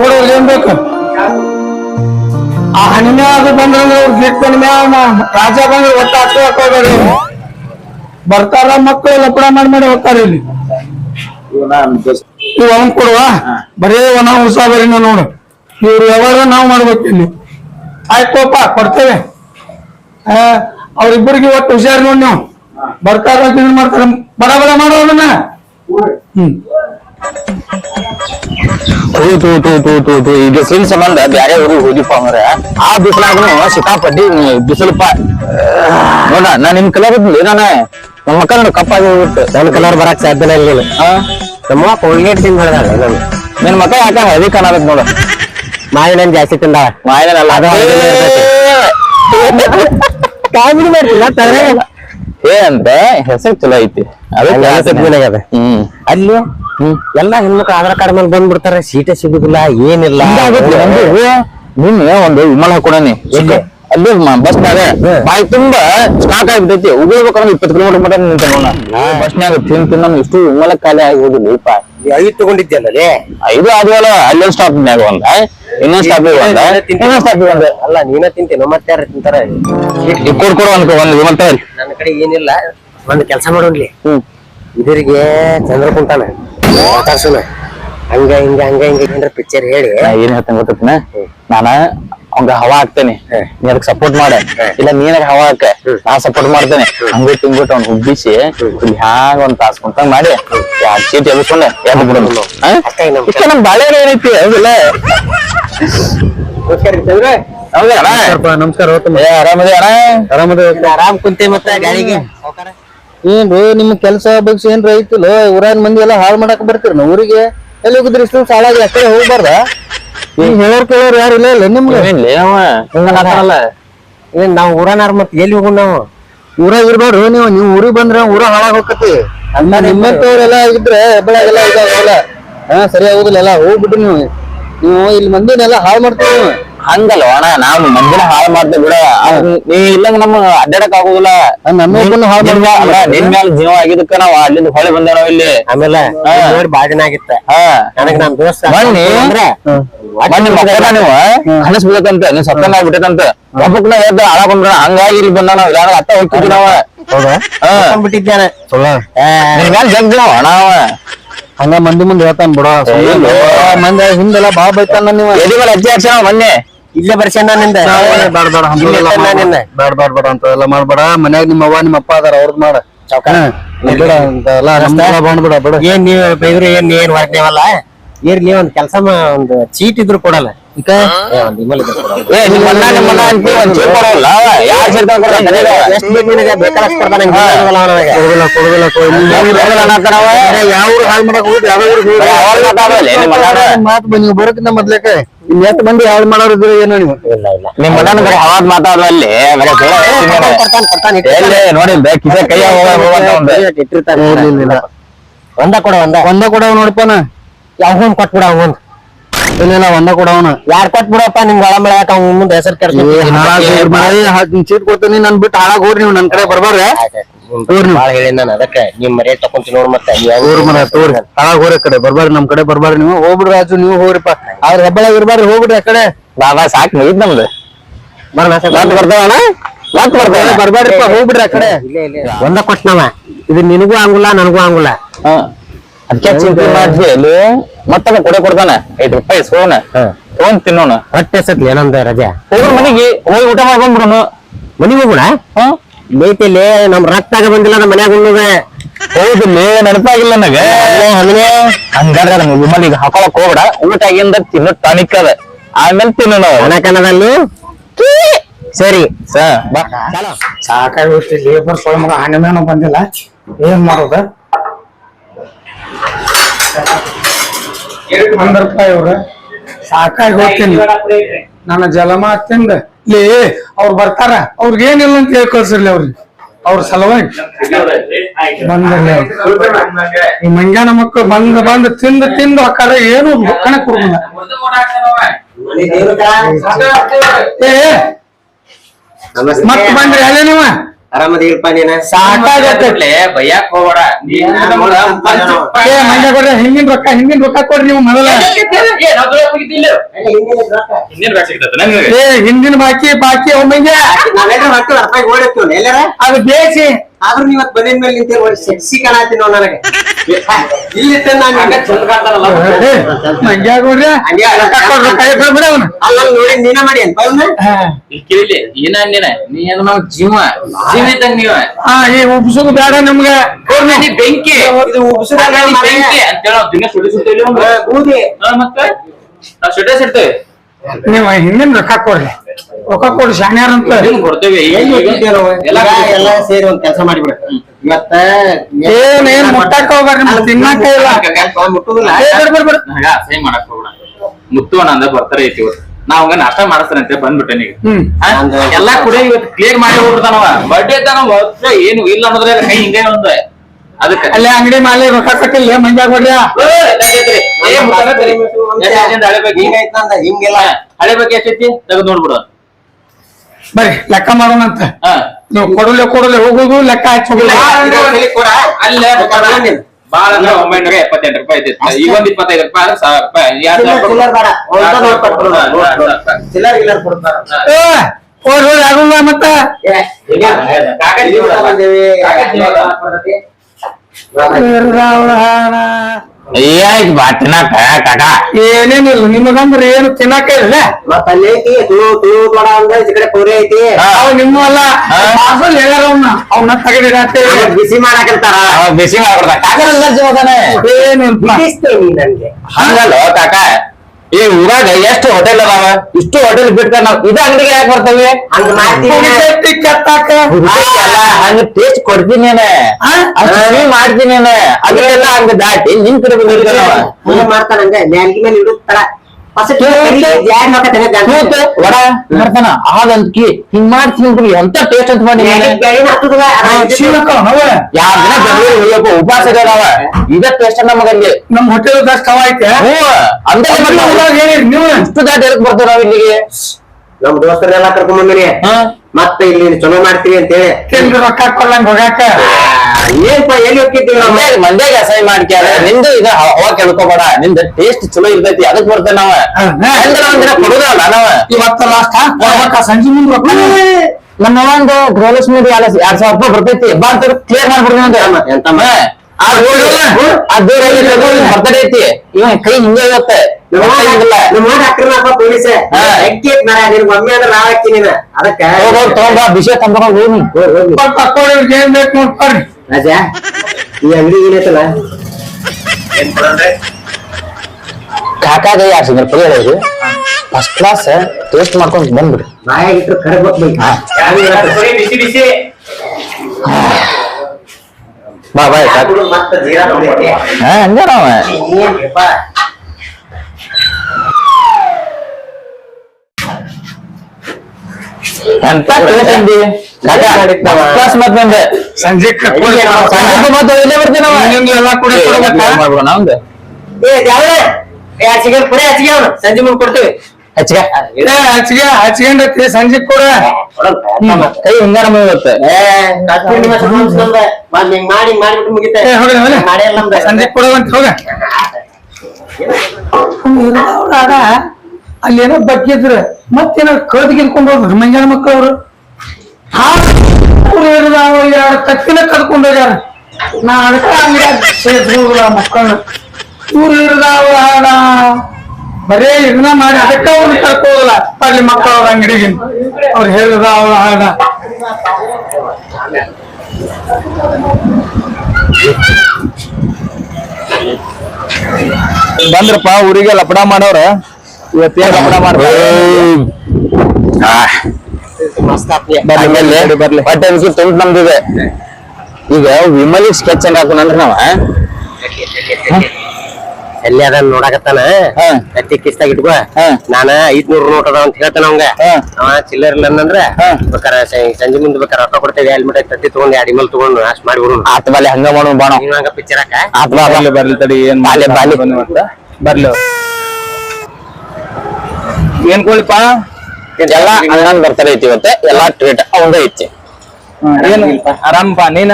ಕೊಡೋರು ಏನ್ ಬೇಕು? ಆ ಹಣಿಮೆ ಅದು ಬಂದ್ರಂದ್ರೆ ಅವ್ರು ಬಂದ ಮ್ಯಾಲ ರಾಜ ಬಂದ್ರೆ ಒಟ್ಟ ಹತ್ತು ಹಾಕೋಬೇಡಿ ಬರ್ತಾರ ಮಕ್ಕಳು ಲಪಡ ಮಾಡಿ ಮಾಡಿ ಹೋಗ್ತಾರೆ ಇಲ್ಲಿ. ಇವ್ ಅವನ್ ಕೊಡುವ? ಬರೇ ಒಣ ಹೊಸ ಬರೀನ ನೋಡು. ಇವ್ರು ಯಾವಾಗ ನಾವು ಮಾಡ್ಬೇಕು ಇಲ್ಲಿ. ಆಯ್ತೋಪ ಕೊಡ್ತೇವೆ. ಆ, ಅವ್ರಿಬ್ಬರಿಗೆ ಒಟ್ಟು ಹುಷಾರ್ ನೋಡಿ ನೀವು. ಬರ್ತಾರ ಮಾಡ್ತಾರ. ಬಡ ಬಡ ಮಾಡೋ ಅದನ್ನ. ಹ್ಮ್. ತೂ ತೂ ತೂ ತೂ ತೂ ತೂ ಈ ಬಿಸಿಲಿನ ಸಂಬಂಧ ಬ್ಯಾರೆ ಊರಿಗೆ ಹೋಗಿಪ್ಪ ಅಂದ್ರೆ ಆ ಬಿಸಿಲಾಗನು ಸಿಕ್ಕಾಪಟ್ಟಿ ಬಿಸಿಲಪ್ಪ. ನೋಡ ನಾ ನಿಮ್ ಕಲರ್ ಇದ್ಲಿ ನಾನ ನಮ್ಮ ಮಕ್ಕ ನೋಡ ಕಪ್ಪಾಗಿ ಹೋಗ್ಬಿಟ್ಟು. ನನ್ನ ಕಲರ್ ಬರಕ್ ಸಾಧ್ಯನೇ ಇಲ್ಲ ನಮ್ಮ ಕೋಲ್ಗೇಟ್ ತಿಂದ ಹೇಳ್ದಾಳ ನಾನು ನಿನ್ ಮಕ್ಕ ಯಾಕ ಹಳದಿ ಕಾಣಬೇಕು ನೋಡ. ಮಾಯಿನ ಜಾಸ್ತಿ ತಿಂದ. ಮಾಯಿನ ಅದು ಹಳದಿ ಕಾಮಿಡಿ ಮಾಡ್ತಿಲ್ಲ ತಲೆ. ಏ ಅಂದ್ರೆ ಹೆಸರು ಚಲೋ ಐತಿ. ಅದೇ ಹ್ಮ್. ಅಲ್ಲಿ? ಎಲ್ಲಾ ಹೆಣ್ಮಕ್ಳು ಆಧಾರ್ ಕಾರ್ಡ್ ಮೇಲೆ ಬಂದ್ಬಿಡ್ತಾರೆ ಸೀಟೇ ಸಿಗುದಿಲ್ಲ ಏನಿಲ್ಲ. ನಿನ್ನೆ ಒಂದು ವಿಮಲ್ ಹಾಕೊಡನಿ ಅಲ್ಲಿ ಬಸ್ ನಾಗ. ಬಾಯಿ ತುಂಬಾ ಸ್ಟಾಕ್ ಆಗ್ಬಿಟ್ಟೈತಿ. ಉಗಿಳ್ಬೇಕಂದ್ರೆ ಇಪ್ಪತ್ತು ಕಿಲೋಮೀಟರ್ ಮಟ್ಟ ನಿಂತ ಬಸ್ ನಾಗ ತಿನ್ ತಿನ್ನ ಇಷ್ಟು ವಿಮಲ ಖಾಲಿ ಆಗಿ ಐದು ಐದು ಅಲ್ಲೇ ಐದು ಆದ್ವಲ್ಲ ಅಲ್ಲೇ ಸ್ಟಾಪ್ ಮ್ಯಾಗ ಒಂದ. ಇನ್ನೊಂದ್ ಸ್ಟಾಪ್ ಒಂದ. ಇನ್ನೊಂದ್ ಸ್ಟಾಪ್ ಒಂದ. ಅಲ್ಲ ನೀನ ತಿಂತೇನೋ ಮತ್ತೆ ಯಾರು ತಿಂತಾರ. ಕೊಡ್ ಕೊಡು ಒಂದ್ ಒಂದ್ ವಿಮಲ್ ತಗರಿ. ನನ್ನ ಕಡೆ ಏನಿಲ್ಲ. ಒಂದು ಕೆಲಸ ಮಾಡೋನ್ಲಿ ಹ್ಮ್. ಇದರಿಗೆ ಚಂದ್ರ ಕುಂತಾನ. ಮಾತಾಡ್ಸೋಣ ಹಂಗ ಹಿಂಗ ಹಂಗ ಹಿಂಗ ಏನ್ರ ಪಿಕ್ಚರ್ ಹೇಳಿ. ನಾ ಏನ್ ಹೇಳ್ತೇನೆ ಗೊತ್ತೈತಿನ? ನಾನ ಅವಂಗ ಹವಾ ಹಾಕ್ತೇನೆ. ನೀ ಅದಕ್ಕೆ ಸಪೋರ್ಟ್ ಮಾಡ. ಇಲ್ಲ ನೀನಾಗ ಹವಾ ಹಾಕ. ನಾ ಸಪೋರ್ಟ್ ಮಾಡ್ತೇನೆ. ಹಂಗೆ ತಿಂಗ್ಬಿಟ್ಟು ಅವ್ನು ಹುಬ್ಬಿಸಿ ಇಲ್ಲಿ ಹ್ಯಾಂಗ ಒಂದ್ ತಾಸ್ ಕುಂತಂಗ ಮಾಡಿ ಯಾರ್ ಸೀಟ್ ಎಬ್ಸ್ಕೊಂಡೆ ಎರಡು ಬಿಡೋದು ಇಷ್ಟ ನಮ್ ಬಾಳೆ ಏನೈತಿ? ಹೌದಿಲ್ಲ? ನಮಸ್ಕಾರ ಏ ಆರಾಮದಿ ಅಣ್ಣ ಆರಾಮದ ಆರಾಮ್ ಕುಂತೆ ಮತ್ತೆ ಗಾಳಿಗೆ ಏನ್ರಿ ನಿಮ್ ಕೆಲಸ ಬಗ್ಸಿ ಏನ್ರ ಐತಿಲ್ಲ? ಊರಾನ ಮಂದಿ ಎಲ್ಲ ಹಾಳು ಮಾಡಕ್ ಬರ್ತೀರಿ ಊರಿಗೆ? ಎಲ್ಲಿ ಹೋಗಿದ್ರಿ ಇಷ್ಟು ಸಾಲಾಗಿ? ಅಷ್ಟೇ ಹೋಗ್ಬಾರ್ದ? ನೀವ್ ಹೇಳೋರ್ ಕೇಳೋರ್ ಯಾರು ಇಲ್ಲ ಇಲ್ಲ ನಿಮ್ಗೆ? ಏನ್ಲೇ ಅವ? ಹಿಂಗ ಮಾತಾಡಲ್ಲ ಏನ್ ನಾವ್ ಊರನಾರ್ ಮತ್ ಎಲ್ಲಿ ಹೋಗೋಣ ನಾವು? ಊರಾಗ ಇರ್ಬಾರ್ದು ನೀವು ನೀವು ಊರಿಗೆ ಬಂದ್ರೆ ಊರ ಹಾಳಾಗ್ ಹೋಗತಿ ಅಲ್ಲ ನಿಮ್ಮಂತವ್ರೆಲ್ಲ ಆಗಿದ್ರೆ ಬೆಳಗೆಲ್ಲ ಇದಾಗಲ್ಲ ಹಾ ಸರಿ ಆಗುದಿಲ್ಲ ಎಲ್ಲ ಹೋಗ್ಬಿಟ್ರಿ ನೀವು. ನೀವು ಇಲ್ಲಿ ಮಂದಿನೆಲ್ಲ ಹಾಳು ಮಾಡ್ತೀವಿ ನೀವು. ಹಂಗಲ್ಲ ಅಣ್ಣ ನಾವು ಮಂದಿನ ಹಾಳು ಮಾಡ್ದೆ ಬಿಡ. ನೀ ಇಲ್ಲಂಗ ನಮ್ಮ ಅಡ್ಡಾಡಕ್ ಆಗುದಿಲ್ಲ. ನಮ್ಮ ಹಾಳು ನಿನ್ ಮ್ಯಾಲ್- ನಿನ್ ಮ್ಯಾಲ ಜೀವ ಆಗಿದ್ದಕ್ಕ ನಾವ್ ಅಲ್ಲಿಂದ ಹೊಳೆ ಬಂದ ನಾವ್ ಇಲ್ಲಿ. ಆಮೇಲೆ ಬಾಗಿನ ಆಗಿತ್ತ. ಹಾ. ನನಗ್ ನಮ್ ದೋಸ್ತ ಬನ್ನಿ. ಅಂದ್ರೆ ಮೊನ್ನೆ ಮಕ್ಕಳ ನೀವು. ಅನಿಸ್ಬೇಕಂತ ನೀನ್ ಸತ್ತನ ಆಗ್ಬಿಟ್ಟೈತಂತ ಒಬ್ಬಕ್ನ ಎದ್ದ ಹಾಳಾಕೊಂಡ್ರ ಹಂಗಾಗಿ ಇಲ್ಲಿ ಬಂದ ನಾವ್. ಇಲ್ಲ ಅತ್ತ ಹೋಗ್ತಿದ್ವಿ ನಾವ. ಬಿಟ್ಟಿದ್ದೇನೆ ಜಗ್ ನಾವ್ ಅಣ್ಣ ಅವ. ಹಂಗ ಮಂದಿ ಮುಂದೆ ಹೇಳ್ತಾನ ಬಿಡ. ಮಂದಿ ಹಿಂದೆಲ್ಲ ಬಾ ಬೈತಾನ ನೀವು ಎದಿ ಮೇಲೆ ಅಜ್ಜಿ ಹಾಕ್ಸಣ ಮೊನ್ನೆ. ಇಲ್ಲೇ ಬರ್ಸ್ಯಾನ ನಿಂದ? ಬೇಡ ಬೇಡ ನಿನ್ನ? ಬೇಡ ಬೇಡ ಬೇಡ ಅಂತ ಎಲ್ಲ ಮಾಡ್ಬೇಡ. ಮನ್ಯಾಗ ನಿಮ್ಮ ಅವ್ವ ನಿಮ್ಮ ಅಪ್ಪ ಅದಾರ ಅವ್ರದ್ ಮಾಡ. ಬೇಡ. ಅಂತ ಎಲ್ಲ ಬಂದ್ಬಿಡ ಬೇಡ ಏನ್ ನೀವ್ ಬೈದ್ರೆ ಏನ್ ಏನ್ ಹೊರಟ್ನೇವಲ್ಲ ಇರ್ಲಿ ಒಂದ್ ಕೆಲಸ ಒಂದ್ ಚೀಟ್ ಇದ್ರು ಕೊಡಲ್ಲ? ಎಷ್ಟ್ ಯಾವ ಯಾವ ಮಂದಿ ಹಾಳು ಮಾಡೋರು ಇದ್ರೆ ಏನೋ ನೀವು? ಇಲ್ಲ ಇಲ್ಲ. ನಿಮ್ಮ ಅಣ್ಣನ ಬರೀ ಹವಾದ್ ಮಾತಾಡೋ ಅಲ್ಲಿ ನೋಡಿ ಕಿಸ ಕೈ ಒಂದು. ಕೊಡ ಒಂದ. ಒಂದ ನೋಡಪ್ಪ ಯಾವ ಹೋಮ್ ಕೊಟ್ಬಿಡ ಅವನ್. ಇಲ್ಲ ಇಲ್ಲ ಒಂದ ಕೊಡವನ ಯಾರ್ ಕೊಟ್ಬಿಡಪ್ಪ ನಿಮ್ಗೆ ಒಳ ಮಳೆ ಅವ್ನ ಮುಂದೆ ಹೆಸರು ಚೀಟ್ ಕೊಡ್ತೀನಿ ನನ್ ಬಿಟ್ಟು ಹಾಳಾಗ ಹೋಗ್ರಿ ನೀವು ನನ್ ಕಡೆ ಬರ್ಬಾರ್ರೆ. ಬಾಳ ಹೇಳಿ ನಾನು ಅದಕ್ಕೆ. ನಿಮ್ ಮರ್ಯಾದೆ ತಕೊಂತೀನಿ ನೋಡ್ ಮತ್ತೆ. ನೀವ್ ಮನೆ ತೋರ್. ಹಾಳಾಗ್ ಹೋಗ್ರಿ ಆ ಕಡೆ ಬರ್ಬಾರ್ರಿ ನಮ್ ಕಡೆ ಬರ್ಬಾರ್ರಿ ನೀವು. ಹೋಗ್ಬಿಡ್ರಿ ರಾಜು ನೀವು ಹೋಗ್ರಿಪ್ಪ. ಆದ್ರೆ ಹೆಬ್ಬಳ ಇರ್ಬಾರ್ರಿ ಹೋಗ್ಬಿಡ್ರಿ ಆ ಕಡೆ. ಬಾಬಾ ಸಾಕ್ ಮುಗಿದ್ ನಮ್ದು. ಬರ್ತಾವಣ ಮಾತು ಬರ್ತಾವ ಬರ್ಬಾರ್ರಿಪ್ಪ ಹೋಗ್ಬಿಡ್ರಿ ಆ ಕಡೆ. ಒಂದ ಕೊಟ್ನವ. ಇದು ನಿನಗೂ ಆಗುಲ್ಲ ನನಗೂ ಆಗುಲ್ಲ ಅದಕ್ಕೆ ಚಿಂತೆ ಮಾಡ್ರಿ ಅಲ್ಲಿ. ಮತ್ತದ ಕೊಡೆ ಕೊಡ್ತಾನೆ ಐದು ರೂಪಾಯಿ ಸೋನ ತಗೊಂಡ್ ತಿನ್ನೋಣ ಹೊಟ್ಟೆ ಸತ್ಲಿ ಏನಂದ ರಜೆ? ಹೋಗ್ರ ಮನೆಗೆ ಹೋಗಿ ಊಟ ಮಾಡ್ಕೊಂಡ್ಬಿಡೋನು. ಮನೆಗೆ ಹೋಗುಣ? ಬೇತಿಲಿ ನಮ್ ರಕ್ತಾಗ ಬಂದಿಲ್ಲ ನಮ್ಮ ಮನ್ಯಾಗ ಹೌದು ಹೌದಿಲ್ಲ ನೆನಪಾಗಿಲ್ಲ ನನಗೆ. ಹಂಗಾದ್ರೆ ನಮ್ಗೆ ಈಗ ಹಾಕೊಳಕ್ ಹೋಗ್ಬೇಡ. ಊಟ ಆಗಿಂದ ತಿನ್ನೋ ಟಾನಿಕ್ ಅದ. ಆಮೇಲೆ ತಿನ್ನೋಣ ಕನ್ನಡಲ್ಲಿ? ಸರಿ. ಸ ಬಾ. ಸಾಕಾಗೋಯ್ತು ಲೇಬರ್ ಸೊಳ ಮಗ ಹಣ್ಣಮೇನೋ ಬಂದಿಲ್ಲ. ಏನ್ ಮಾಡೋದ? ಒಂದ್ ರೂಪಾಯಿ ಅವ್ರ ಸಾಕಾಗಿ ಹೋಗ್ತೀನಿ. ನನ್ನ ಜಲಮ ತಿಂದ ಲೇ ಅವ್ರು ಬರ್ತಾರ. ಅವ್ರಿಗೆ ಏನಿಲ್ಲ ಅಂತ ಹೇಳಿ ಕಳ್ಸಿರ್ಲಿ ಅವ್ರಿಗೆ. ಅವ್ರ ಸಲುವಾಗಿ. ಬಂದಿರ್ಲಿ ಅವ್ರು. ಈ ಮಂಗ್ಯಾನ ಮಕ್ಕಳು ಬಂದ್ ಬಂದ್ ತಿಂದ ತಿಂದು ಆ ಕಡೆ ಏನು ಕಣ ಕೊಡುದಿಲ್ಲ. ಏ ಮತ್ ಬಂದ್ರಿ ಅಲ್ಲೇ ನೀವ ನೀನ? ಬಯ್ಯಾಕ್ ಹೋಗೋಡ ಹಿಂದಿನ ರೊಕ್ಕ ಹಿಂದಿನ ರೊಕ್ಕ ಕೊಡ್ರಿ ನೀವು ಮೊದಲ? ಹಿಂದಿನ ಬಾಕಿ ಬಾಕಿ ಒಮ್ಮಂಗೆ ನಾವೆಲ್ಲ ಹೊಟ್ಟು ರೂಪಾಯಿ ಓಡಿರ್ತೀವಿ ಎಲ್ಲಾರ? ಅದು ಬೇಸಿ. ಆದ್ರೂ ನೀವತ್ ಬಂದಿದ್ಮೇಲೆ ಬಂದಿನ ಮೇಲೆ ನಿಂತೀರಿ ಒಳ್ಳೆ ಸೆಕ್ಸಿ ಕಾಣತ್ತೀನಿ ನೋಡ್ ನನಗೆ. ಜೀವ ಜೀವ ಇದ್ದಂಗ ನೀವ ಉಬ್ಸುದು ಬೇಡ ನಮ್ಗ ಬೆಂಕಿ ಇದು ಬೆಂಕಿ ಅಂತೇಳಿ ದಿನ ಸುಡಿ ಸುಡ್ತೇವೆ ಒಂದು. ಬೂದಿ ಹಾ, ಮತ್ತೆ ನಾವ್ ಸುಡೇ ಸುಡ್ತೇವೆ ಹಿಂದಿನ ರೊಕ್ಕ ಕೊಡ್ರಿ ರೊಕ್ಕ ಕೊಡ್ರಿ ಶಾಣ್ಯಾರ ಅಂತ ಇದನ್ನ ಕೊಡ್ತೇವೆ ಎಲ್ಲಿ ಈಗ ಸೇರಿ ಒಂದ್ ಕೆಲಸ ಮಾಡಿಬಿಡ ಇವತ್ತ ಏನ್ ಏನ್ ಮುಟ್ಟಾಕ ಹೋಗ್ಬಾರ್ರಿ ನಿಮ್ಗ್ ತಿನ್ನಾಕ ಇಲ್ಲ ಮುಟ್ಟುದಿಲ್ಲ ಅಸಹ್ಯ ಮಾಡಕ್ ಹೋಗ್ಬೇಡ ಮುತ್ತು ಅಣ್ಣ ಬರ್ತಾರೆ ಐತಿ ಇವತ್ತು ನಾವ್ ಹಂಗ ನಾಷ್ಟ ಮಾಡಿಸ್ತಾರಂತೆ ಬಂದ್ಬಿಟ್ಟೆ ಹ್ಮ್ ಎಲ್ಲಾ ಕುಡಿಯ ಇವತ್ತು ಕ್ಲಿಯರ್ ಮಾಡಿ ಹೋಗ್ಬಿಡ್ತಾನವ ಬರ್ಡೇ ತನ ವರ್ಷ ಏನು ಇಲ್ಲ ಅನ್ನೋದ್ರೆ ಕೈ ಹಿಂಗೆ ಒಂದು ಅದಕ್ಕೆ ಅಲ್ಲೇ ಅಂಗಡಿ ಮಾಲೆ ರೊಕ್ಕ ಕಟ್ಟಿಲ್ಲ ಮಂಜ ಕೊಡ್ರಿ ಏ, ಮುತ್ತಣ್ಣ ತಡಿ. ಎಷ್ಟ್ ಐತಿ ಹಳೆ ಬಗ್ಗೆ ಹಿಂಗೈತ್ ಹಿಂಗೆಲ್ಲ ಹಳೆ ಬಗ್ಗೆ ಎಷ್ಟೈತಿ ತೆಗೆದು ನೋಡ್ಬಿಡು. ಬರ್ರಿ ಲೆಕ್ಕ ಮಾಡೋಣಂತ ಹಾ. ನೀವು ಕೊಡಲೆ ಕೊಡಲೆ ಹೋಗುದು ಲೆಕ್ಕ ಹಚ್ಚಿ ಹೋಗುದು. ಅಲ್ಲೇ ಬಾಳ ಅಂದ್ರೆ ಒಂಬೈನೂರ ಎಪ್ಪತ್ತೆಂಟು ರೂಪಾಯಿ ಐತಿ ಈಗ ಒಂದ್ ಇಪ್ಪತ್ತೈದು ರೂಪಾಯಿ ಸಾವಿರ ರೂಪಾಯಿ. ಎರಡ್ ಸಾವಿರ ಮತ್ತ? ಕಾಗದ ಏನಾಯ್ತು ಬಾ ತಿನ್ನಾಕ ಕಾಕ. ಏನೇನಿಲ್ಲ ನಿಮಗಂದ್ರ ಏನು ತಿನ್ನಕ ಇಲ್ಲ ಮತ್ತ್ ಅಲ್ಲಿ ಐತಿ ತುಳು ತುಳು ಕೊಡ ಅಂದ ಈ ಕಡೆ ಪೂರಿ ಐತಿ. ಅವ್ ನಿಮ್ಮ ಅಲ್ಲ. ಪಾರ್ಸಲ್ ಅವನ್ನ ತಗಡಿಡತ್ತೇವೆ ಬಿಸಿ ಮಾಡಾಕಂತಾರ ಬಿಸಿ ಮಾಡ್ಬಿಡ್ದ ಕಾಕ ಅಲರ್ಜಿ ಹೋದಾನೆ ಏನಿಲ್ಲ ನನ್ಗೆ ಹಂಗಲ್ಲ ಕಾಕ? ಈ ಊರಾಗ ಎಷ್ಟು ಹೋಟೆಲ್ ಅದಾವ? ಇಷ್ಟು ಹೋಟೆಲ್ ಬಿಟ್ಕೊಂಡು ನಾವ್ ಇದ ಅಂಗಡಿಗೆ ಯಾಕೆ ಬರ್ತೇವೆ? ಹಂಗ ಟೇಸ್ಟ್ ಕೊಡ್ತೀನಿ? ಅಷ್ಟು ಮಾಡ್ತೀನಿ ಅದೆಲ್ಲ ಹಂಗ ದಾಟಿ ನಿನ್ ಕಡೆ ಬಂದಿರ್ತಾನ ನಾವ. ಹಂಗ ಮಾಡ್ತಾನ ಹಂಗ ಮೇಲೆ ಇಡುತ್ತಾರ. ಮಾಡ್ತಾನ ಆದಂತ್ಕಿ ಹಿಂಗ್ ಮಾಡ್ತೀನಿ ಎಂತ ಟೇಸ್ಟ್ ಅಂತ ಮಾಡಿ ಯಾರ್ ದಿನ ಬೆಂಗಳೂರು ಹೋಗ್ಯಪ್ಪ ಉಪವಾಸ ಇದಾವ ಇದ ಟೇಸ್ಟ್ ನಮಗಲ್ಲಿ ನಮ್ ಹೋಟೆಲ್ ದಷ್ಟ ಹವಾ ಐತೆ. ಅಂದ್ರೆ ಮತ್ತೆ ನೀವು? ಇಷ್ಟು ದಾಟಿ ಎದಕ್ ಬರ್ತಾರ ನಾವ್ ಇಲ್ಲಿಗೆ? ನಮ್ ದೋಸ್ತರೆಲ್ಲ ಕರ್ಕೊಂಡ್ ಬಂದಿರಿ ಹಾ. ಮತ್ತೆ ಇಲ್ಲಿ ಚಲೋ ಮಾಡ್ತೀವಿ ಅಂತ ಹೇಳಿ. ತಿಂದು ರೊಕ್ಕ ಕೊಡ್ಲಂಗ್ ಹೋಗಾಕ? ಏನ್ಪ ಎಲ್ಲಿ ಹೋಗಿದ್ದೀವಿ ನಾವು? ಮಂದ್ಯಾಗ ಮಂದ್ಯಾಗ ಅಸಹ್ಯ ಮಾಡ್ಕ್ಯಾರ. ನಿಂದು ಈಗ ಹವಾ ಕೇಳ್ಕೊಬೇಡ. ನಿಂದ ಟೇಸ್ಟ್ ಚಲೋ ಇರ್ತೈತಿ ಅದಕ್ ಬರ್ತೇವೆ ನಾವ. ಹೆಂದ್ರ ಒಂದಿನ ಕೊಡುದಲ್ಲ ನಾವ. ಇವತ್ತ ಲಾಸ್ಟ್ ಸಂಜೆ ಮುಂದ್ ರೊಕ್ಕ ನಮ್ಮ ಒಂದು ಗೃಹಲಕ್ಷ್ಮಿ ಎರಡ್ ಎರಡ್ ಸಾವಿರ ರೂಪಾಯಿ ಬರ್ತೈತಿ. ಬಾರ್ ಕ್ಲಿಯರ್ ಮಾಡ್ಬಿಡ್ತೀನಿ ಅಂತ ಎಂತ ಹಾ. ಆ ರೋಡ್ ಅದಕ್ಕೆ ಬಿಸಿ ಬರ್ತಡೇ ಐತಿ ಇವ ಕೈ ಹಿಂಗೆ ಇವತ್ತ ನಮ್ಮ ಡಾಕ್ಟರ್ನಪ್ಪ ರಾಜಾ ಈ ಅಂಗಡಿ ಏನೈತಲ್ಲ ಕಾಕಾಗ ಯಾರು ಸಿಂಗಲ್ ಹೇಳಿದ್ರು ಫಸ್ಟ್ ಕ್ಲಾಸ್ ಟೇಸ್ಟ್ ಮಾಡ್ಕೊಂಡು ಬಂದ್ಬಿಡ್ರಿ ಬಾಯಾಗಿಟ್ರು ಕರಬೇಕು ಬಿಸಿ ಬಿಸಿ. ಬಾ ಬಾ ಹಂಗಾರ ಮತ್ತೆ ಎಂತ ಟೇಸ್ಟ್ ಅಂದಿ ಕಾಕ ಕ್ಲಾಸ್ ಮತ್ ಬಂದೆ ಸಂಜೆ ಸಂಜೆ ಮತ್ತೆ ಇಲ್ಲೇ ಬರ್ತೀವಿ ನಾವು ಎಲ್ಲ ಕೂಡ? ಮಾಡ್ಬಿಡೋಣ ಒಂದು ಏ ದ್ಯಾವ್ರೆ, ಏ ಹಚ್ಚಿಗೆ ಪುರಿ ಹಚ್ಚಿಗೆ ಅವ್ನು ಸಂಜೆ ಮುಂದೆ ಕೊಡ್ತೀವಿ ಹೆಚ್ಚಿಗೆ ಏ ಹಚ್ಚಿಗೆ ಹಚ್ಕೊಂಡೈತಿ ಸಂಜೆ ಕೂಡ ಕೈ ಹಿಂಗಾರ ಏ ಹಿಂಗ್ ಮಾಡಿ ಹಿಂಗ್ ಮಾಡ್ಬಿಟ್ಟು ಮುಗಿತೆ ಏ. ಸಂಜೆ ಕೊಡುವಂತ ಹೋಗ ಅಲ್ಲೇನೋ ಬಗ್ಗಿದ್ರು ಮತ್ತೇನೋ ಕಳ್ದು ಗಿಲ್ಕೊಂಡು ಹೋದ್ರು ಮಂಜಾನ ಮಕ್ಕಳು ಅವರು. ಹಿಡಿದಾವ ಎರಡು ತಕ್ಕಿನ ಕದ್ಕೊಂಡು ಹೋಗ್ಯಾರ. ನಾ ಅದಕ್ಕೆ ಅಂಗಡಿಯಾಗ ಸೇರ್ಸ್ಬೋದಿಲ್ಲ ಮಕ್ಕಳನ್ನ. ಇವ್ರು ಆಡ ಬರೇ ಇದನ್ನ ಮಾಡಿ ಅದಕ್ಕೆ ಅವ್ರು ಕರ್ಕೋದಿಲ್ಲ ಅಲ್ಲಿ ಮಕ್ಕಳ ಅವ್ರ ಅಂಗಡಿಗೆ. ಅವ್ರು ಹೇಳಿದಾವ ಹಾಡ. ಬಂದ್ರಪ್ಪ, ಊರಿಗೆ ಲಪಡ ಮಾಡವ್ರ ಮಾಡ್ತಾರೆ ತುಂಬ ನಮ್ದಿದೆ. ಈಗ ವಿಮಲಿಗೆ ಸ್ಕೆಚ್ ಹಾಕೋಣ ಅಂದ್ರೆ ನಾವ ಎಲ್ಲಿ ಅದ ನೋಡಕತ್ತಾನ? ಹಾ. ಕತ್ತಿ ಕಿಸ್ತಾಗ ಇಟ್ಕೋ. ನಾನ ಐದ್ನೂರ್ ನೋಟ್ ಅದ ಅಂತ ಹೇಳ್ತಾನ ಅವಂಗ. ಅವ ಚಿಲ್ಲರ್ ಇಲ್ಲ ಅಂದ್ರೆ. ಬೇಕಾರ ಸಂಜೆ ಮುಂದೆ ಬೇಕಾರ ರೊಕ್ಕ ಕೊಡ್ತೇವೆ ಹೆಲ್ಮೆಟ್ ತತ್ತಿ ತಗೊಂಡ್ ಎರಡು ಇಮಲ್ ತಗೊಂಡು ಅಷ್ಟ್ ಮಾಡಿ ಬಿಡು ಆತ ಬಾಲೆ ಹಂಗ ಮಾಡೋಣ ಬಾಣ. ಹಿಂಗ ಹಂಗ ಪಿಕ್ಚರ್ ಹಾಕ ಆತ ಬಾ ಬರ್ಲಿ ಬರ್ಲಿ ತಡಿ ಏನ್ ಬಾಲೆ ಬಾಲೆ. ಬರ್ಲಿ. ಏನ್ ಕೋಳಿಪ್ಪ ಎಲ್ಲಾ ಅಣ್ಣನ್ ಬರ್ತಾರೆ ಐತಿ ಇವತ್ತೆ ಎಲ್ಲಾ ಟ್ರೀಟ್ ಅವಂದ ಐತಿ. ಏನು? ಆರಾಮಪ್ಪ ನೀನ?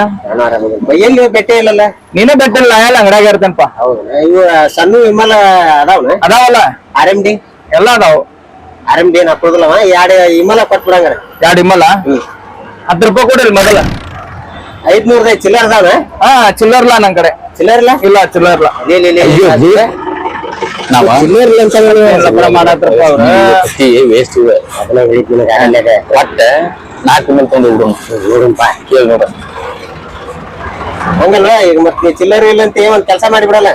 ಎಲ್ಲಿ ಬೆಟ್ಟ ಇಲ್ಲಲ್ಲ? ನೀನೇ ಬೆಟ್ಟಿಲ್ಲ ಎಲ್ಲ ಅಂಗಡ್ಯಾಗ ಇರ್ತೇನಪ್ಪ. ಹೌದು ಇವು ಸಣ್ಣ ವಿಮಲ ಅದಾವನ ಅದಾವಲ್ಲ. R M D? ಎಲ್ಲ ಅದಾವ. ಆರ್ ಎಂ ಡಿ ಏನ್ ಹಾಕೋದಿಲ್ಲವ? ಎರಡು ವಿಮಲ ಕೊಟ್ಬಿಡಂಗಾರ. ಎರಡು ಹ್ಮ್. ಹತ್ತು ರೂಪಾಯಿ ಕೊಡಿಲ್ ಮೊದಲ. ಐದ್ನೂರ್ದ ಚಿಲ್ಲರ್ ಅದಾವ ಹಾ ಚಿಲ್ಲರ್ಲ ನನ್ ಕಡೆ. ಚಿಲ್ಲರ್ ಇಲ್ಲ ಇಲ್ಲ ಚಿಲ್ಲರ್ಲ ಇಲ್ಲ, ಇಲ್ಲ, ಇಲ್ಲ, ಇಲ್ಲ. ನಾವ ವೇಸ್ಟ್ ಇದೆ? ಒಟ್ಟ ನಾಲ್ಕು ಮೇಲೆ ತಂದು ಬಿಡು ನೋಡಪ್ಪ ಕೇಳಿ ನೋಡ. ಹಂಗಲ್ಲ ಈಗ ಮತ್ತೆ ಚಿಲ್ಲರ್ ಇಲ್ಲ ಅಂತ ಒಂದ್ ಕೆಲಸ ಮಾಡಿಬಿಡಲ್ಲ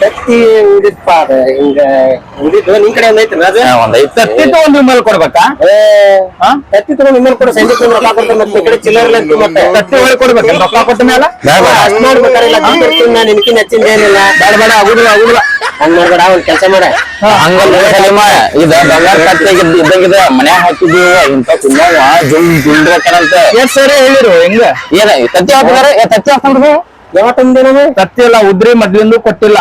ತತ್ತಿ ಉಳಿದಪ್ಪ ಅದ ಹಿಂಗ ಉಳಿದು ನಿಮ್ ಕಡೆ ಒಂದ್ ಅದು? ಒಂದ್ ಐದ್ ತತ್ತಿ ತಗೊಂಡ್ ಮೇಲೆ ಕೊಡ್ಬೇಕಾ? ಏ, ಹಾ? ತತ್ತಿ ತಗೊಂಡ್ ನಿಮ್ಮಲ್ಲಿ ಕೂಡ ಸಂಜೆ ತಗೊಂಡ್ ರೊಕ್ಕ ಕೊಡ್ತಾರೆ ಮತ್ತೆ ಕಡೆ ಚಿಲ್ಲರ್ ಮತ್ತೆ. ತತ್ತಿ ಒಳಗೆ ಕೊಡ್ಬೇಕ ರೊಕ್ಕ ಕೊಟ್ಟ ಮೇಲೆ? ಅಷ್ಟ್ ಮಾಡ್ಬೇಕಾರಿಲ್ಲ ತಿಂದಿರ್ತೀನಿ ನಾನು ನಿನ್ಕಿನ್ ಹೆಚ್ಚಿಂದ ಏನಿಲ್ಲ. ಬೇಡ ಬೇಡ ಆಗುದಿಲ್ಲ ಆಗುದಿಲ್ಲ. ಹಂಗ್ ಮಾಡ್ಬೇಡ ಒಂದ್ ಕೆಲಸ ಮಾಡ. ಹಂಗಲ್ಲ ಇದ ಬಂಗಾರ ಕತ್ತೆ ಇದ್ದಂಗಿದ ಮನ್ಯಾಗ ಹಾಕಿದ್ವಿ ಇಂತ ಕುಂದವ ಜುಮ್ ಎಷ್ಟ್ ಸರಿ ಹೇಳಿರು ಹೆಂಗ? ಏನ ತತ್ತಿ ಹಾಕ್ತಾರೆ ತತ್ತಿ ಹಾಕೊಂಡ್ರು ಯಾವತ್ತೊಂದಿನ ತತ್ತಿ ಎಲ್ಲ ಉದ್ರಿ ಮೊದ್ಲಿಂದು ಕೊಟ್ಟಿಲ್ಲ.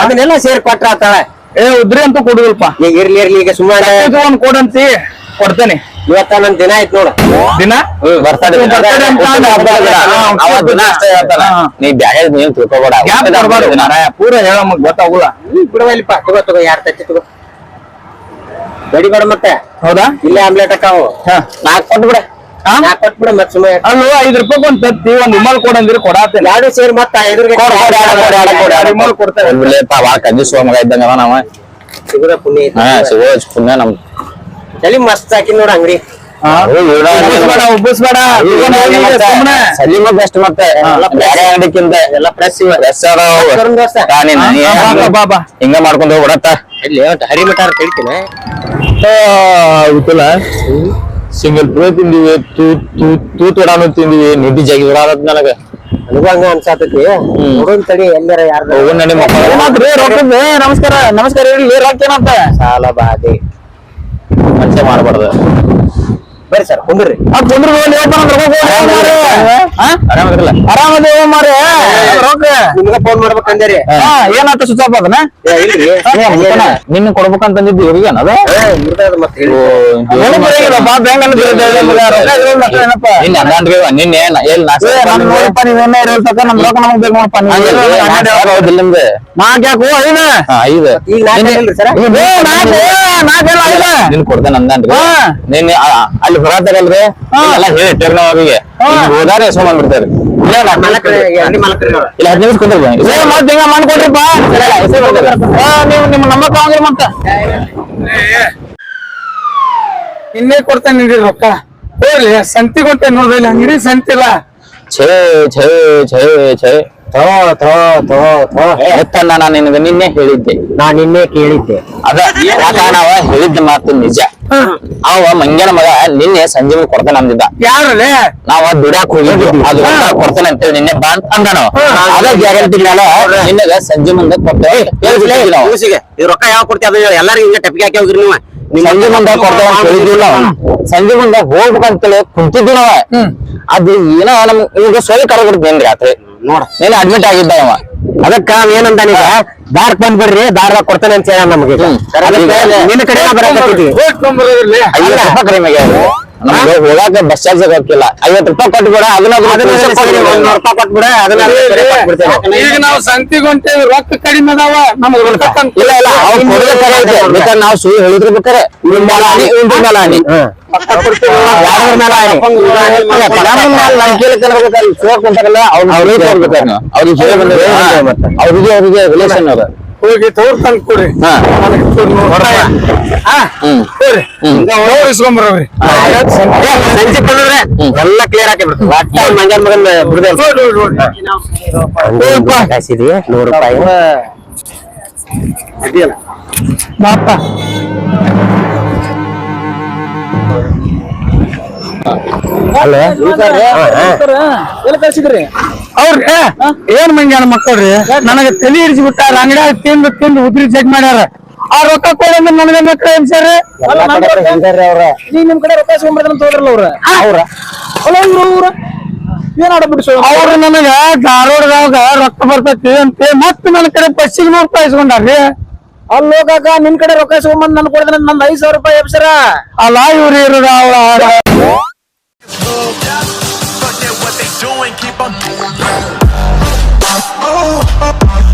ಅದನ್ನೆಲ್ಲ ಸೇರಿ ಕೊಟ್ರ ಆತಾಳ. ಏ ಉದ್ರಿ ಅಂತೂ ಕೊಡುದಿಲ್ಪ. ಈಗ ಇರ್ಲಿ ಇರ್ಲಿ ಈಗ ಸುಮ್ಮನೆ ಒಂದ್ ಕೊಡಂತಿ ಕೊಡ್ತೇನೆ. ಇವತ್ತ ನನ್ ದಿನ ಆಯ್ತು ನೋಡು. ದಿನ? ಬರ್ತಡೇ ನೀ ಬ್ಯಾಗ ನೀನ್ ತಿಳ್ಕೊಬೇಡ. ಪೂರ ಹೇಳ ನಮಗ್ ಗೊತ್ತಾಗುಲ್ಲ ಬಿಡವಲ್ಲಿಪ್ಪ ತಗೋ ತಗೋ ಯಾರ್ ತತ್ತಿ ತಗೋ. ಬಡಿಬೇಡ ಮತ್ತೆ. ಹೌದಾ? ಇಲ್ಲೇ ಆಮ್ಲೆಟ್ ಹಾ. ನಾಲ್ಕು ಕೊಟ್ಬಿಡ. ಅಲ್ಲೋ ಐದ್ ರೂಪಾಯಿ ಒಂದ್ ತತ್ತಿ ಒಂದ್ ಇಮ್ಮಲ್ ಕೊಡಂದಿರಿ ಕೊಡಾತೇನೆ. ಎರಡು ಸೇರಿ ಮತ್ತ ಎದುರಿಗೆ ಕೊಡ್, ಕೊಡ್, ಕೊಡ್, ಕೊಡ್, ಕೊಡ್, ಕೊಡ್, ಎರಡು ಇಮ್ಮಲ್ ಕೊಡ್ತೇವೆ ಒಳ್ಳೆಪ್ಪ ಭಾಳ ಕಂಜೂಸ್ ಮಗ ಇದ್ದಂಗ ನಾವ ಸಿಗುದ ಪುಣ್ಯ. ಹಾ ಸಿಗೋ ಪುಣ್ಯ ನಮ್ ತಲಿ ಮಸ್ತ್ ಹಾಕಿ ನೋಡ ಅಂಗಡಿ. ಸಲೀಮ ಬೆಸ್ಟ್ ಮತ್ತೆ ಬ್ಯಾರೆ ಅಂಗಡಿಕ್ಕಿಂತ ಎಲ್ಲ ಫ್ರೆಶ್ ಇವ. ಫ್ರೆಶ್. ಹಿಂಗ ಮಾಡ್ಕೊಂಡು ಹೋಗ್ಬಿಡತ್ತ. ಇಲ್ಲಿ ಹರಿಮಠ ಕಳಿತೀನಿ. ಗೊತ್ತಿಲ್ಲ ಸಿಂಗಲ್ ಪ್ರೂ ತಿಂದಿವಿ ತೂ ತೂ ತೂತ್ ವಡಾನು ತಿಂದಿವಿ ನಿಡ್ಡಿ ಜಗಿ ವಡಾದತ್ ನನಗ. ನನಗೂ ಹಂಗ ಅನ್ಸಾತೈತಿ ನೋಡೋನ್ ತಡಿ ಎಲ್ಲರ ಯಾರ್ದ ಹೋಗು ನಡಿ ಮಕ್ಕಳ. ಏನಾತ್ರಿ ರೊಕ್ಕದ್ದು? ನಮಸ್ಕಾರ ನಮಸ್ಕಾರ ಹೇಳಿ ರೊಕ್ಕ ಏನಂತ ಸಾಲ ಬಾಧೆ. ಮನ್ಸೆ ಮಾಡಬಾರ್ದು. ಬರ್ರಿ ಸರ್ ಕುಂದ್ರಿ ಆರಾಮದೇವ ರೊಕ್ಕ ನಿಮ್ಗ ಫೋನ್ ಮಾಡ್ಬೇಕಂದೇರಿ ಏನಾತ ಸುತ್ತ ಅದನ್ನ ನಿನ್ನ ಕೊಡ್ಬೇಕಂತಂದಿದ್ದು ಇವ್ರಿಗೆ ಅದ ನಿನ್ನೆ ಹನ್ನೊಂದು ನಿನ್ನೆ ಏನ್ ಎಲ್ಲಿ ನೋಡಪ್ಪ ನೀವೇನೇ ಇರೋ ತಕ ನಮ್ ರೊಕ್ಕ ನಮಗ್ ಬೇಕು ನೋಡಪ್ಪ ಹೌದಿಲ್ಲ ನಿಮ್ದು? ನಾಲ್ಕು ಯಾಕೋ ಐದು ಐದು ನಾಲ್ಕು ನಾಲ್ಕು ನಿನ್ ಕೊಡ್ತೇನೆ ಅಂದನ್ರಿ ಹಾ. ನಿನ್ನೆ ಆ, ಆ, ಅಲ್ಲಿ ಬರತ್ತಾರಲ್ರಿ ಎಲ್ಲ ಹೇಳಿ ಟೆರ್ನ ಅವ್ರಿಗೆ. ಹೋದಾರೆ ಸೋಮನ್ ಬಿಡ್ತಾರೆ ಇಲ್ಲ ಇಲ್ಲ, ಇಲ್ಲ ಹದಿನೈದು ಕುಂದ್ರಿ ಮತ್ತ್ ಹಿಂಗ ಮಾಡ್ಕೊಡ್ರಿಪ್ಪ. ನೀವು ನಿಮ್ಮ ನಂಬಕ್ ತಗೊಂಡ್ರಿ ಮತ್ತ. ಇನ್ನೇ ಕೊಡ್ತೇನೆ ನಿನ್ರಿ ರೊಕ್ಕ. ಹೋಗ್ಲಿ ಸಂತಿ ಕೊಟ್ಟೆ ನೋಡ್ರಿ ಅಂಗಡಿ ಸಂತಿಲ್ಲ. ಛೇ ಛೇ ಛೇ ಛೇ. ಥೋ ತೋ ತೋ ಥೋ. ಎತ್ತಣ್ಣ ನಾನು ನಿನಗೆ ನಿನ್ನೆ ಹೇಳಿದ್ದೆ. ನಾ ನಿನ್ನೆ ಕೇಳಿದ್ದೆ. ಅದ ಯಾಕ ನಾವ ಹೇಳಿದ್ದ ಮಾತು ನಿಜ. ಅವ ಮಂಗ್ಯನ ಮಗ ನಿನ್ನೆ ಸಂಜೆ ಮುಂದೆ ಕೊಡ್ತಾನೆ ಅಂದಿದ್ದ. ಯಾರಲ್ಲೇ ನಾವ ದುಡ್ಯಾಕ್ ಹೋಗಿದ್ವಿ. ಅದು ಕೊಡ್ತಾನೆ ಅಂತೇಳಿ ನಿನ್ನೆ ಬಾ ಅಂತ ಅಂದಾನ ಅದ ಗ್ಯಾರಂಟಿ ಮೇಲೆ ನಿನ್ನಗ ಸಂಜೆ ಮುಂದೆ ಕೊಡ್ತೇವೆ ಇದು ರೊಕ್ಕ ಯಾವ ಕೊಡ್ತೀವಿ ಅದು ಎಲ್ಲಾರು ಹಿಂಗ ಟಪ್ಪಿಗೆ ಹಾಕಿ ಹೋಗ್ರಿ ನೀವು. ಸಂಜೆ ಮುಂದೆ ಕೊಡ್ತೇವೆ ಅಂತ ಹೇಳಿದ್ವಿಲ್ಲ ಸಂಜೆ ಮುಂದೆ ಹೋಗ್ಬೇಕಂತೇಳಿ ಕುಂತಿದ್ವಿ ನಾವ. ಅದು ಏನೋ ನಮ್ ಸೋಲಿ ಸೊಳ್ಳೆ ಕರಗಿಡ್ತೇನ್ರಿ ರಾತ್ರಿ ನೋಡ. ಎಲ್ಲ ಅಡ್ಮಿಟ್ ಆಗಿದ್ದ ಅವ? ಅದಕ್ಕ ನೀವ ದಾರ್ಕ್ ಬಂದ್ಬಿಡ್ರಿ ದಾರ್ದಾಗ ಕೊಡ್ತೇನೆ ಅಂತ ಹೇಳ ನಮಗೆ ನಿನ್ನ ಕಡೆ ಬರಕತ್ತೀವಿ ನಮ್ಗೆ ಹೋಗಾಕ ಬಸ್ ಚಾರ್ಜ್ ಹಾಕಿಲ್ಲ ಐವತ್ತು ರೂಪಾಯಿ ಕೊಟ್ಬಿಡ ಅದನ್ನ ಈಗ ನಾವು ರೊಕ್ಕ ಕಡಿಮೆ ಅದಾವ ನಮ್ಗೆ ಇಲ್ಲ ಇಲ್ಲ ಅವ್ರು ಕೊಡೋದೇ ಕರೆ ಐತೆ. ಬೇಕಾದ್ರೆ ನಾವು ಸುಳ್ಳು ಹೇಳಿದ್ರೆ ಬೇಕಾರೆ. ಇವ್ನ ಮೇಲೆ ಆನಿ ಆನಿ ಅವ್ರಿಗೆ ಅವ್ರಿಗೆ ರಿಲೇಷನ್ ಅವ್ರ ಹೋಗಿ ತೋರ್ ತಂದ್ ಕೊಡ್ರಿ ಹಾ. ನೋಡಿಸ್ಕೊಂಬರ್ರಿ ಸಂಜೆ ಬಂದ್ರೆ ಎಲ್ಲ ಕ್ಲಿಯರ್ ಹಾಕಿ ಬಿಡ್ತು ಒಟ್ಟ ಮಂಜಾನ್ ಮಗನ್ ಬಿಡುದೇ. ಇಲ್ಲ. ನೂರು ರೂಪಾಯಿ. ಅಡ್ಡಿಯಲ್ಲ. ಬಾಪ ಅಲ್ಲೇ? ಹಾ, ಹಾ. ಅವ್ರಿ ಏನ್ ಮಂಗ್ಯಾನ ಮಕ್ಕಳ್ರಿ? ನನಗೆ ತಲೆ ಹಿಡಿಸ್ಬಿಟ್ಟಾರ ಅಂಗಡಿಯಾಗ ತಿಂದು ತಿಂದು ಉದ್ರಿ ಚೆಕ್ ಮಾಡ್ಯಾರ. ಆ ರೊಕ್ಕ ಕೊಡಿ ಅಂದ್ರೆ ನನಗೆ ಮಕ್ಕಳು ಸರ್ ಎಲ್ಲ ಕಡೆ ಹಿಂಗಾರ್ರಿ ಅವ್ರ. ಈಗ ನಿಮ್ ಕಡೆ ರೊಕ್ಕ ಇಸ್ಕೊಂಡ್ಬಿಡ್ತಾರ ತೋದ್ರಲ್ಲ ಅವ್ರ. ಅವ್ರ? ಏನ್ ಆಡಬಿಟ್ಟು ಅವ್ರು ನನಗ ಧಾರವಾಡದಾಗ ರೊಕ್ಕ ಬರ್ತೈತಿ ಅಂತ ಮತ್ತೆ ನನ್ನ ಕಡೆ ಬಸ್ಸಿಗೆ ನೂರು ರೂಪಾಯಿ ಇಸ್ಕೊಂಡಾರ್ರಿ. ಅಲ್ಲಿ ಹೋಗಾಕ ನಿನ್ ಕಡೆ ರೊಕ್ಕ ಇಸ್ಕೊಂಬಂದ್ ನನ್ ಕೊಡಿದ್ರೆ ನಂದ್ ಐದ್ ಸಾವಿರ ರೂಪಾಯಿ ಎಬ್ಸರ? ಅಲ್ಲ ಇವ್ರು ಇರೋದ doing, keep on doing. Oh, oh, oh.